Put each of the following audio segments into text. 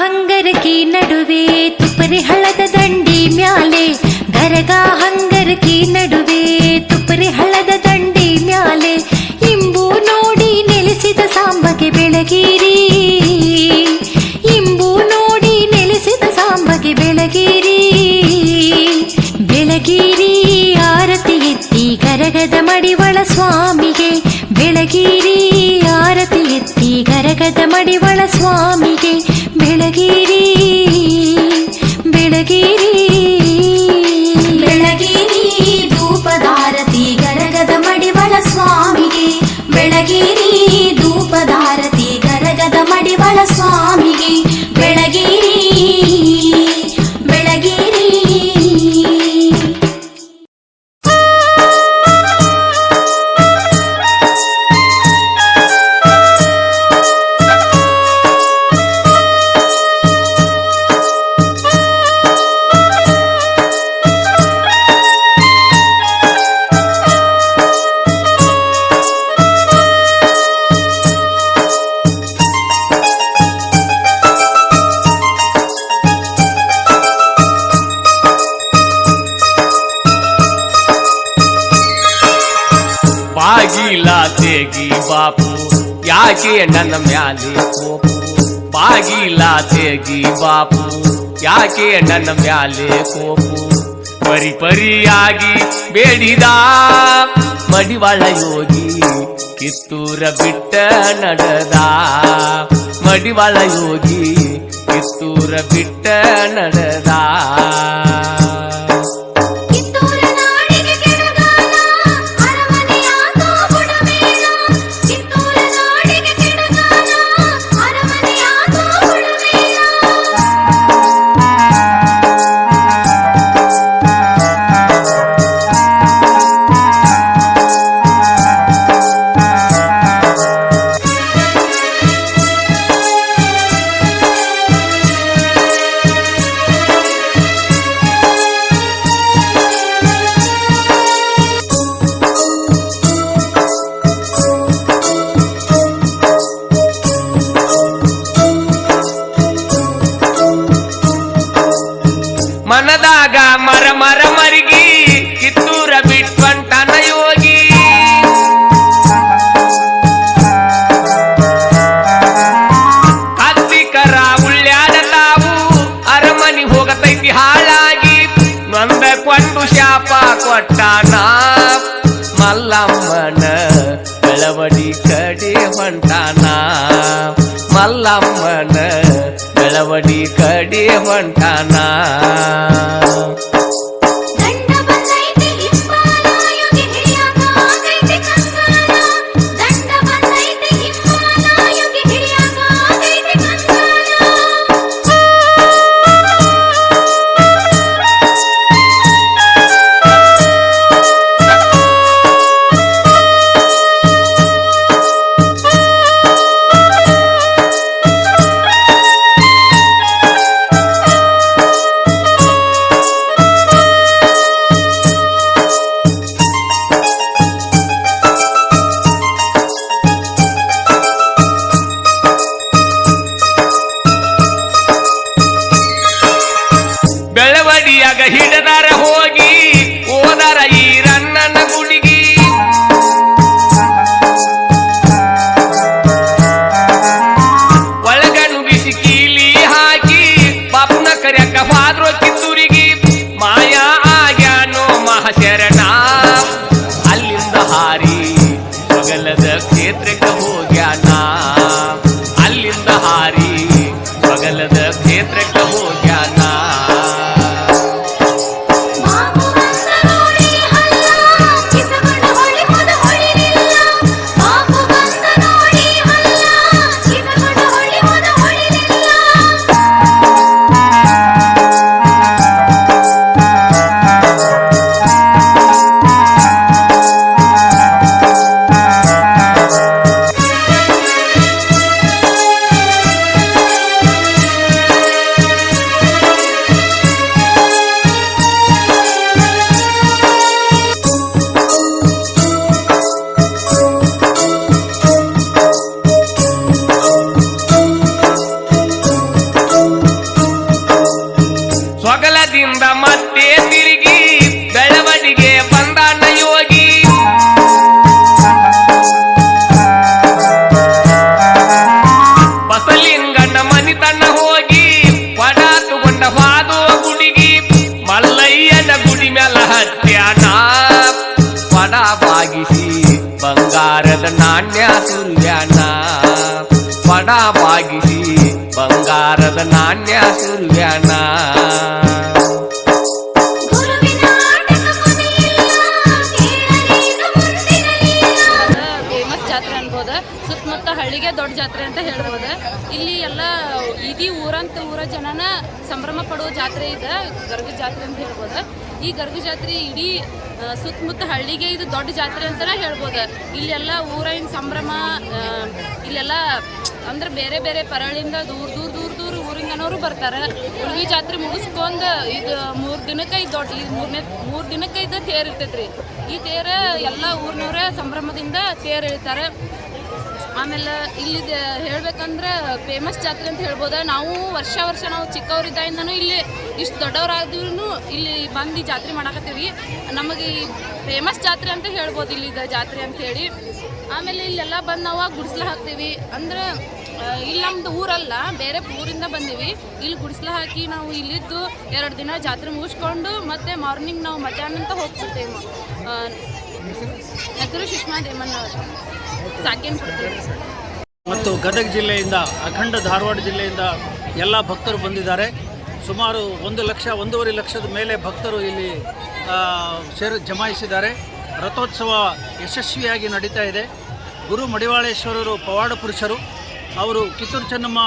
ಹಂಗರಕಿ ನಡುವೆ ತುಪ್ಪರಿ ಹಳದ ದಂಡಿ ಮ್ಯಾಲೆ, ಗರಗ ಹಂಗರಕಿ ನಡುವೆ ತುಪ್ಪರಿ ಹಳದ ದಂಡಿ ಮ್ಯಾಲೆ, ಇಂಬು ನೋಡಿ ನೆಲೆಸಿದ ಸಾಂಬಗೆ ಬೆಳಗಿರಿ. ಇಂಬು ನೋಡಿ ನೆಲೆಸಿದ ಸಾಂಬಗೆ ಬೆಳಗಿರಿ. ಬೆಳಗಿರಿ ಆರತಿ ಎತ್ತಿ ಕರಗದ ಮಡಿವಳ ಸ್ವಾಮಿಗೆ, ಬೆಳಗಿರಿ ಆರತಿ ಎತ್ತಿ ಕರಗದ ಮಡಿವಳ ಸ್ವಾಮಿಗೆ ಬೆಳಗಿರಿ ಧೂಪದಾರತಿ ಗರಗದ ಮಡಿವಳ ಸ್ವಾಮಿಗೆ ಬೆಳಗಿರಿ ಬಾಪು, ಯಾಕೆ ನನ್ನ ಮ್ಯಾಲೆ ಕೋಪು? ಬಾಗಿಲ ತೆಗಿ ಬಾಪು, ಯಾಕೆ ನನ್ನ ಮ್ಯಾಲೆ ಕೋಪು? ಪರಿ ಪರಿಯಾಗಿ ಬೇಡಿದ ಮಡಿವಾಳ ಯೋಗಿ, ಕಿತ್ತೂರ ಬಿಟ್ಟ ನಡೆದ ಮಡಿವಾಳ ಯೋಗಿ, ಕಿತ್ತೂರ ಬಿಟ್ಟ ನಡೆದ ಶಾಪ ಕೊಟ್ಟಾನ ಮಲ್ಲಮ್ಮನ ಬೆಳವಡಿ ಕಡೆ ಹೊಂಟಾನ ಮಲ್ಲಮ್ಮನ ಬೆಳವಡಿ ಕಡೆ ಹೊಂಟಾನ ಬೆಳವಡಿಯಾಗ ಹಿಡದಾರ ಹೋಗಿ ಓದಾರ ಈ ರಣ್ಣನ ಮ್ಯಾಲ ಹತ್ಯಾನ ಪಡ ಬಾಗಿಸಿ ಬಂಗಾರದ ನಾಣ್ಯ ಸುರ್ಯಾನ ಪಡ ಬಾಗಿಸಿ ಬಂಗಾರದ ನಾಣ್ಯ ಸುರ್ಯಾನ ಸುತ್ತಮುತ್ತ ಹಳ್ಳಿಗೆ ದೊಡ್ಡ ಜಾತ್ರೆ ಅಂತ ಹೇಳ್ಬೋದು. ಇಲ್ಲಿ ಎಲ್ಲ ಇಡೀ ಊರಂತ ಊರ ಜನನ ಸಂಭ್ರಮ ಪಡುವ ಜಾತ್ರೆ ಇದೆ ಗರ್ಗ ಜಾತ್ರೆ ಅಂತ ಹೇಳ್ಬೋದು. ಈ ಗರ್ಗ ಜಾತ್ರೆ ಇಡೀ ಸುತ್ತಮುತ್ತ ಹಳ್ಳಿಗೆ ಇದು ದೊಡ್ಡ ಜಾತ್ರೆ ಅಂತ ಹೇಳ್ಬೋದು. ಇಲ್ಲೆಲ್ಲ ಊರಿನ ಸಂಭ್ರಮ ಇಲ್ಲೆಲ್ಲ ಅಂದ್ರೆ ಬೇರೆ ಬೇರೆ ಪರಳಿಂದ ದೂರ ದೂರ ದೂರ ದೂರ ಊರಿಂದನವರು ಬರ್ತಾರೆ. ಹುಡುಗಿ ಜಾತ್ರೆ ಮುಗಿಸ್ಕೊಂಡು ಇದು ಮೂರು ದಿನಕ್ಕೆ ಇದು ದೊಡ್ಡ, ಇದು ಮೂರನೇ, ಮೂರು ದಿನಕ್ಕೆ ಇದು ತೇರ್ ಇರ್ತೈತ್ರಿ. ಈ ತೇರ ಎಲ್ಲ ಊರಿನವರ ಸಂಭ್ರಮದಿಂದ ತೇರ್ ಎಳಿತಾರೆ ಆಮೇಲೆ ಇಲ್ಲಿ ಹೇಳ್ಬೇಕಂದ್ರೆ ಫೇಮಸ್ ಜಾತ್ರೆ ಅಂತ ಹೇಳ್ಬೋದು? ನಾವು ವರ್ಷ ವರ್ಷ ನಾವು ಚಿಕ್ಕವರಿದ್ದಾಯಿಂದನೂ ಇಲ್ಲಿ ಇಷ್ಟು ದೊಡ್ಡವರಾದ್ರೂ ಇಲ್ಲಿ ಬಂದು ಜಾತ್ರೆ ಮಾಡಕತ್ತೀವಿ. ನಮಗೆ ಈ ಫೇಮಸ್ ಜಾತ್ರೆ ಅಂತ ಹೇಳ್ಬೋದು ಇಲ್ಲಿದ ಜಾತ್ರೆ ಅಂತ ಹೇಳಿ ಆಮೇಲೆ ಇಲ್ಲೆಲ್ಲ ಬಂದು ನಾವು ಗುಡಿಸ್ಲ ಹಾಕ್ತೀವಿ. ಅಂದ್ರೆ ಇಲ್ಲಿ ನಮ್ದು ಊರಲ್ಲ ಬೇರೆ ಊರಿಂದ ಬಂದೀವಿ. ಇಲ್ಲಿ ಗುಡಿಸ್ಲ ಹಾಕಿ ನಾವು ಇಲ್ಲಿದ್ದು ಎರಡು ದಿನ ಜಾತ್ರೆ ಮುಗಿಸ್ಕೊಂಡು ಮತ್ತೆ ಮಾರ್ನಿಂಗ್ ನಾವು ಮಧ್ಯಾಹ್ನ ಅಂತ ಹೋಗ್ಬಿಡ್ತೇವೆ. ಆ, ಹೆಸರು ಮತ್ತು ಗದಗ ಜಿಲ್ಲೆಯಿಂದ ಅಖಂಡ ಧಾರವಾಡ ಜಿಲ್ಲೆಯಿಂದ ಎಲ್ಲ ಭಕ್ತರು ಬಂದಿದ್ದಾರೆ. ಸುಮಾರು ಒಂದು ಲಕ್ಷ, ಒಂದೂವರೆ ಲಕ್ಷದ ಮೇಲೆ ಭಕ್ತರು ಇಲ್ಲಿ ಸೇರು ಸೇರಿ, ಜಮಾಯಿಸಿದ್ದಾರೆ. ರಥೋತ್ಸವ ಯಶಸ್ವಿಯಾಗಿ ನಡೀತಾ ಇದೆ. ಗುರು ಮಡಿವಾಳೇಶ್ವರರು ಪವಾಡ ಪುರುಷರು, ಅವರು ಕಿತ್ತೂರು ಚೆನ್ನಮ್ಮ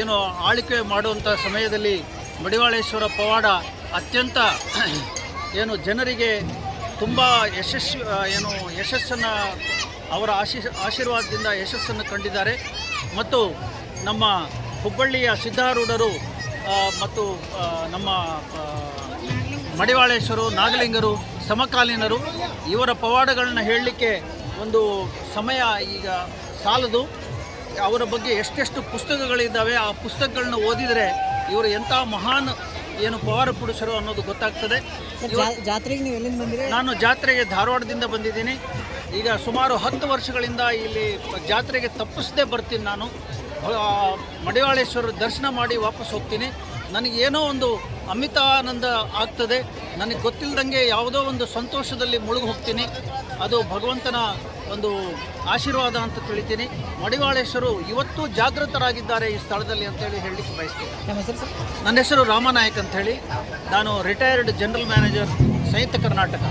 ಏನು ಆಳ್ವಿಕೆ ಮಾಡುವಂಥ ಸಮಯದಲ್ಲಿ ಮಡಿವಾಳೇಶ್ವರ ಪವಾಡ ಅತ್ಯಂತ, ಏನು ಜನರಿಗೆ ತುಂಬ ಯಶಸ್ವಿ ಏನು, ಯಶಸ್ಸನ್ನು ಅವರ ಆಶೀ, ಆಶೀರ್ವಾದದಿಂದ ಯಶಸ್ಸನ್ನು ಕಂಡಿದ್ದಾರೆ. ಮತ್ತು ನಮ್ಮ ಹುಬ್ಬಳ್ಳಿಯ ಸಿದ್ಧಾರೂಢರು ಮತ್ತು ನಮ್ಮ ಮಡಿವಾಳೇಶ್ವರು, ನಾಗಲಿಂಗರು, ಸಮಕಾಲೀನರು, ಇವರ ಪವಾಡಗಳನ್ನ ಹೇಳಲಿಕ್ಕೆ ಒಂದು ಸಮಯ ಈಗ ಸಾಲದು. ಅವರ ಬಗ್ಗೆ ಎಷ್ಟೆಷ್ಟು ಪುಸ್ತಕಗಳಿದ್ದಾವೆ, ಆ ಪುಸ್ತಕಗಳನ್ನ ಓದಿದರೆ ಇವರು ಎಂಥ ಮಹಾನ್ ಏನು ಪವಾರ ಪುರುಷರು ಅನ್ನೋದು ಗೊತ್ತಾಗ್ತದೆ. ಜಾತ್ರೆಗೆ ನೀವು ಎಲ್ಲಿಂದ ಬಂದಿರಿ? ನಾನು ಜಾತ್ರೆಗೆ ಧಾರವಾಡದಿಂದ ಬಂದಿದ್ದೀನಿ. ಈಗ ಸುಮಾರು ಹತ್ತು ವರ್ಷಗಳಿಂದ ಇಲ್ಲಿ ಜಾತ್ರೆಗೆ ತಪ್ಪಿಸದೆ ಬರ್ತೀನಿ ನಾನು. ಮಡಿವಾಳೇಶ್ವರ ದರ್ಶನ ಮಾಡಿ ವಾಪಸ್ ಹೋಗ್ತೀನಿ. ನನಗೇನೋ ಒಂದು ಅಮಿತಾನಂದ ಆಗ್ತದೆ. ನನಗೆ ಗೊತ್ತಿಲ್ಲದಂಗೆ ಯಾವುದೋ ಒಂದು ಸಂತೋಷದಲ್ಲಿ ಮುಳುಗಿ ಹೋಗ್ತೀನಿ ಅದು ಭಗವಂತನ ಒಂದು ಆಶೀರ್ವಾದ ಅಂತ ತಿಳಿತೀನಿ. ಮಡಿವಾಳೇಶ್ವರು ಇವತ್ತು ಜಾಗೃತರಾಗಿದ್ದಾರೆ ಈ ಸ್ಥಳದಲ್ಲಿ ಅಂತೇಳಿ ಹೇಳಲಿಕ್ಕೆ ಬಯಸ್ತೀನಿ. ನನ್ನ ಹೆಸರು ರಾಮನಾಯಕ್ ಅಂತ ಹೇಳಿ. ನಾನು retired general manager Samyukta Karnataka.